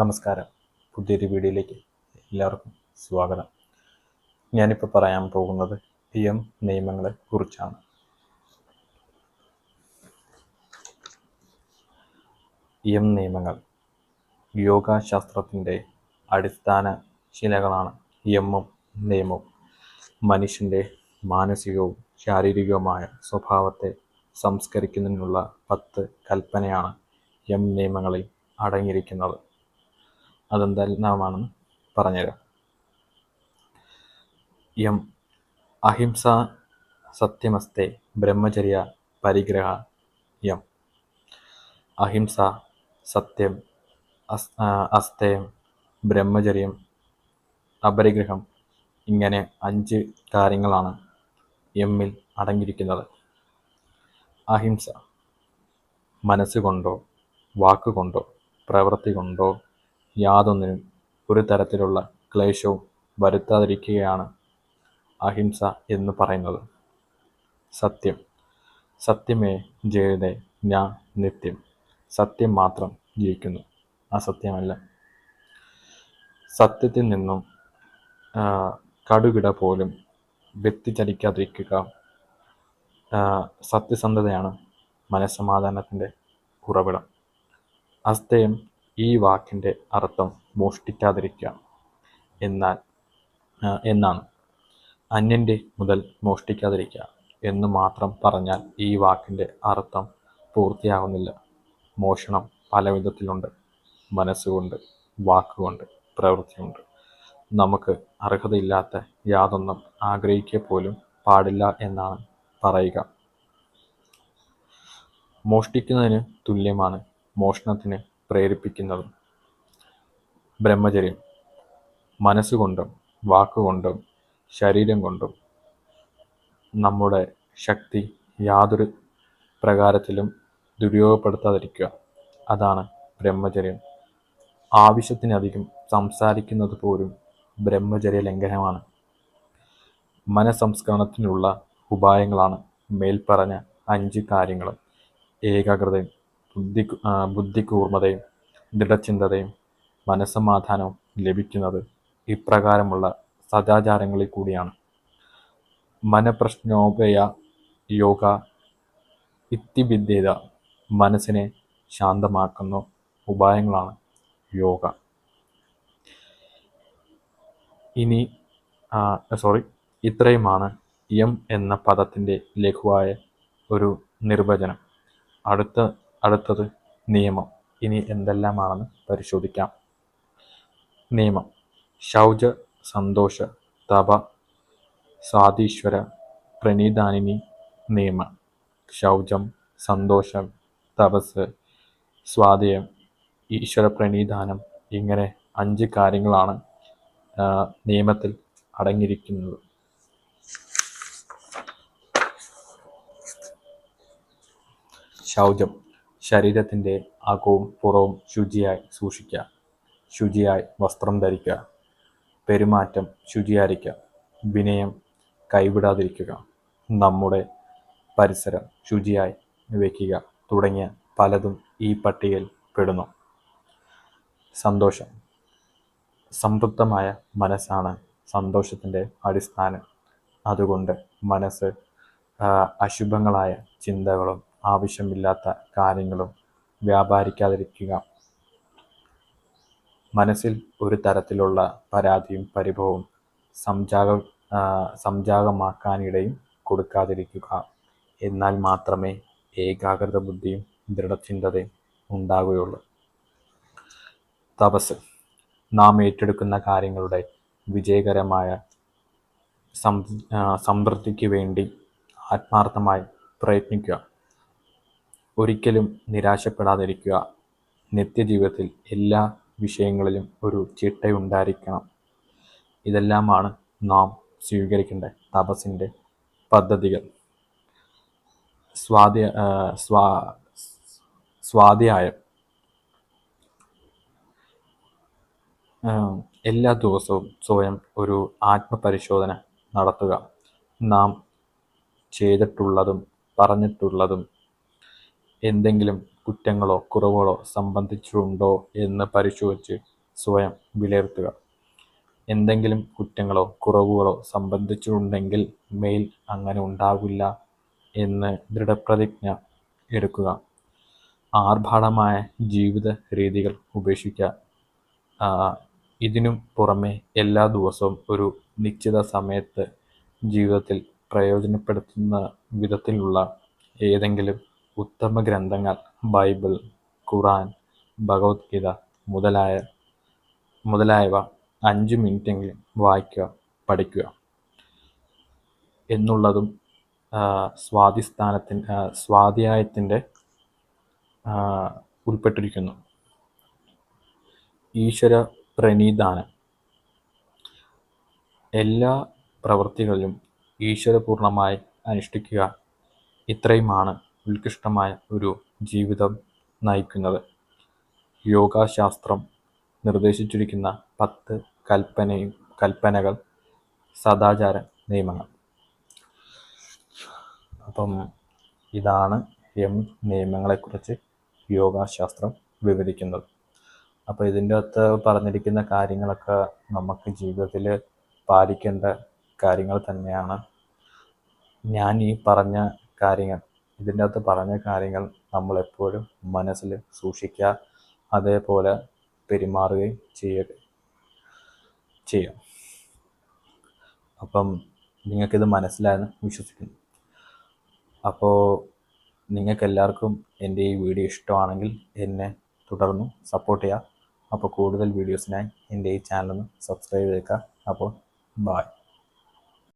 നമസ്കാരം. പുതിയൊരു വീഡിയോയിലേക്ക് എല്ലാവർക്കും സ്വാഗതം. ഞാനിപ്പോൾ പറയാൻ പോകുന്നത് പി എം നിയമങ്ങളെ കുറിച്ചാണ്. പി എം നിയമങ്ങൾ യോഗാശാസ്ത്രത്തിന്റെ അടിസ്ഥാന ശിലകളാണ് എമ്മും നിയമവും. മനുഷ്യന്റെ മാനസികവും ശാരീരികവുമായ സ്വഭാവത്തെ സംസ്കരിക്കുന്നതിനുള്ള പത്ത് കൽപ്പനയാണ് യം നിയമങ്ങളിൽ അടങ്ങിയിരിക്കുന്നത്. അതെന്തെല്ലാമാണെന്ന് പറഞ്ഞുതരാം. എം അഹിംസ സത്യമസ്തേ ബ്രഹ്മചര്യ പരിഗ്രഹ യം. അഹിംസ സത്യം അസ് ആ, ബ്രഹ്മചര്യം അപരിഗ്രഹം ഇങ്ങനെ അഞ്ച് കാര്യങ്ങളാണ് എമ്മിൽ അടങ്ങിയിരിക്കുന്നത്. അഹിംസ മനസ്സുകൊണ്ടോ വാക്കുകൊണ്ടോ പ്രവൃത്തി കൊണ്ടോ യാതൊന്നിനും ഒരു തരത്തിലുള്ള ക്ലേശവും വരുത്താതിരിക്കുകയാണ് അഹിംസ എന്ന് പറയുന്നത്. സത്യം. സത്യമേ ജയതേ ഞാൻ നിത്യം. സത്യം മാത്രം ജയിക്കുന്നു. അസത്യമല്ല. സത്യത്തിൽ നിന്നും കടുകിട പോലും വ്യക്തിചലിക്കാതിരിക്കുക സത്യസന്ധതയാണ് മനസ്സമാധാനത്തിന്റെ ഉറവിടം. അസ്തയം ഈ വാക്കിന്റെ അർത്ഥം മോഷ്ടിക്കാതിരിക്കുക. എന്നാൽ എന്നാണ്? അന്യന്റെ മുതൽ മോഷ്ടിക്കാതിരിക്കുക എന്ന് മാത്രം പറഞ്ഞാൽ ഈ വാക്കിന്റെ അർത്ഥം പൂർത്തിയാകുന്നില്ല. മോഷണം പല വിധത്തിലുണ്ട്. മനസ്സുകൊണ്ട് വാക്കുകൊണ്ട് പ്രവൃത്തിയുണ്ട്. നമുക്ക് അർഹതയില്ലാത്ത യാതൊന്നും ആഗ്രഹിക്കുക പോലും പാടില്ല എന്നാണ് പറയുക. മോഷ്ടിക്കുന്നതിന് തുല്യമാണ്. മോഷണത്തിന് പ്രേരിപ്പിക്കുന്നതും. ബ്രഹ്മചര്യം. മനസ്സുകൊണ്ടും വാക്കുകൊണ്ടും ശരീരം കൊണ്ടും നമ്മുടെ ശക്തി യാതൊരു പ്രകാരത്തിലും ദുരുപയോഗപ്പെടുത്താതിരിക്കുക. അതാണ് ബ്രഹ്മചര്യം. ആവശ്യത്തിനധികം സംസാരിക്കുന്നത് പോലും ബ്രഹ്മചര്യ ലംഘനമാണ്. മനസംസ്കരണത്തിനുള്ള ഉപായങ്ങളാണ് മേൽപ്പറഞ്ഞ അഞ്ച് കാര്യങ്ങളും. ഏകാഗ്രതയും ബുദ്ധി ബുദ്ധിക്കൂർമ്മതയും ദൃഢചിന്തതയും മനസ്സമാധാനവും ലഭിക്കുന്നത് ഇപ്രകാരമുള്ള സദാചാരങ്ങളിൽ കൂടിയാണ്. മനപ്രശ്നോപയ യോഗ ഇത്തിവിദ്യത മനസ്സിനെ ശാന്തമാക്കുന്ന ഉപായങ്ങളാണ് യോഗ. ഇനി സോറി ഇത്രയുമാണ് എം എന്ന പദത്തിന്റെ ലഘുവായ ഒരു നിർവചനം. അടുത്ത അടുത്തത് നിയമം. ഇനി എന്തെല്ലാമാണെന്ന് പരിശോധിക്കാം. നിയമം. ശൗച സന്തോഷ തപ സ്വാതീശ്വര പ്രണീതാനിനി നിയമ. ശൗചം സന്തോഷം തപസ് സ്വാധീനം ഈശ്വര പ്രണീതാനം ഇങ്ങനെ അഞ്ച് കാര്യങ്ങളാണ് നിയമത്തിൽ അടങ്ങിയിരിക്കുന്നത്. ശൗചം. ശരീരത്തിന്റെ അകവും പുറവും ശുചിയായി സൂക്ഷിക്കുക. ശുചിയായി വസ്ത്രം ധരിക്കുക. പെരുമാറ്റം ശുചിയായിരിക്കുക. വിനയം കൈവിടാതിരിക്കുക. നമ്മുടെ പരിസരം ശുചിയായി വയ്ക്കുക തുടങ്ങിയ പലതും ഈ പട്ടികയിൽ പെടുന്നു. സന്തോഷം. സംതൃപ്തമായ മനസ്സാണ് സന്തോഷത്തിന്റെ അടിസ്ഥാനം. അതുകൊണ്ട് മനസ്സ് അശുഭങ്ങളായ ചിന്തകളും ആവശ്യമില്ലാത്ത കാര്യങ്ങളും വ്യാപാരിക്കാതിരിക്കുക. മനസ്സിൽ ഒരു തരത്തിലുള്ള പരാതിയും പരിഭവവും സംജാക സംജാകമാക്കാനിടയും കൊടുക്കാതിരിക്കുക. എന്നാൽ മാത്രമേ ഏകാഗ്രത ബുദ്ധിയും ദൃഢചിന്തതയും ഉണ്ടാകുകയുള്ളൂ. തപസ്. നാം ഏറ്റെടുക്കുന്ന കാര്യങ്ങളുടെ വിജയകരമായ സംതൃപ്തിക്ക് വേണ്ടി ആത്മാർത്ഥമായി പ്രയത്നിക്കുക. ഒരിക്കലും നിരാശപ്പെടാതിരിക്കുക. നിത്യജീവിതത്തിൽ എല്ലാ വിഷയങ്ങളിലും ഒരു ചിട്ടയുണ്ടായിരിക്കണം ഇതെല്ലാമാണ് നാം സ്വീകരിക്കേണ്ട തപസ്സിന്റെ പദ്ധതികൾ. സ്വാധി സ്വാ സ്വാധ്യായം. എല്ലാ ദിവസവും സ്വയം ഒരു ആത്മപരിശോധന നടത്തുക. നാം ചെയ്തിട്ടുള്ളതും പറഞ്ഞിട്ടുള്ളതും എന്തെങ്കിലും കുറ്റങ്ങളോ കുറവുകളോ സംബന്ധിച്ചിട്ടുണ്ടോ എന്ന് പരിശോധിച്ച് സ്വയം വിലയിരുത്തുക. എന്തെങ്കിലും കുറ്റങ്ങളോ കുറവുകളോ സംബന്ധിച്ചിട്ടുണ്ടെങ്കിൽ മേൽ അങ്ങനെ ഉണ്ടാകില്ല എന്ന് ദൃഢപ്രതിജ്ഞ എടുക്കുക. ആർഭാടമായ ജീവിത രീതികൾ ഉപേക്ഷിക്കുക. ഇതിനും പുറമെ എല്ലാ ദിവസവും ഒരു നിശ്ചിത സമയത്ത് ജീവിതത്തിൽ പ്രയോജനപ്പെടുത്തുന്ന വിധത്തിലുള്ള ഏതെങ്കിലും ഉത്തമ ഗ്രന്ഥങ്ങൾ ബൈബിൾ ഖുറാൻ ഭഗവത്ഗീത മുതലായ മുതലായവ അഞ്ച് മിനിറ്റെങ്കിലും വായിക്കുക പഠിക്കുക എന്നുള്ളതും സ്വാധിസ്ഥാനത്തിൻ സ്വാധ്യായത്തിന്റെ ഉൾപ്പെട്ടിരിക്കുന്നു. ഈശ്വര പ്രണീതാനം. എല്ലാ പ്രവൃത്തികളിലും ഈശ്വരപൂർണമായി അനുഷ്ഠിക്കുക ഇത്രയുമാണ് ഉത്കൃഷ്ടമായ ഒരു ജീവിതം നയിക്കുന്നത്. യോഗാശാസ്ത്രം നിർദ്ദേശിച്ചിരിക്കുന്ന പത്ത് കൽപ്പനയും കൽപ്പനകൾ സദാചാര നിയമങ്ങൾ. അപ്പം ഇതാണ് എം നിയമങ്ങളെക്കുറിച്ച് യോഗാശാസ്ത്രം വിവരിക്കുന്നത്. അപ്പോൾ ഇതിന്റെ അകത്ത് പറഞ്ഞിരിക്കുന്ന കാര്യങ്ങളൊക്കെ നമുക്ക് ജീവിതത്തിൽ പാലിക്കേണ്ട കാര്യങ്ങൾ തന്നെയാണ്. ഞാൻ ഈ പറഞ്ഞ കാര്യങ്ങൾ ഇതിന്റെ അകത്ത് പറഞ്ഞ കാര്യങ്ങൾ നമ്മളെപ്പോഴും മനസ്സിൽ സൂക്ഷിക്കുക അതേപോലെ പെരുമാറുകയും ചെയ്യുക ചെയ്യാം. അപ്പം നിങ്ങൾക്കിത് മനസ്സിലായെന്ന് വിശ്വസിക്കുന്നു. അപ്പോൾ നിങ്ങൾക്ക് എല്ലാവർക്കും എന്റെ ഈ വീഡിയോ ഇഷ്ടമാണെങ്കിൽ എന്നെ തുടർന്ന് സപ്പോർട്ട് ചെയ്യുക. അപ്പോൾ കൂടുതൽ വീഡിയോസിനായി എന്റെ ഈ ചാനലൊന്ന് സബ്സ്ക്രൈബ് ചെയ്യുക അപ്പോൾ ബായ്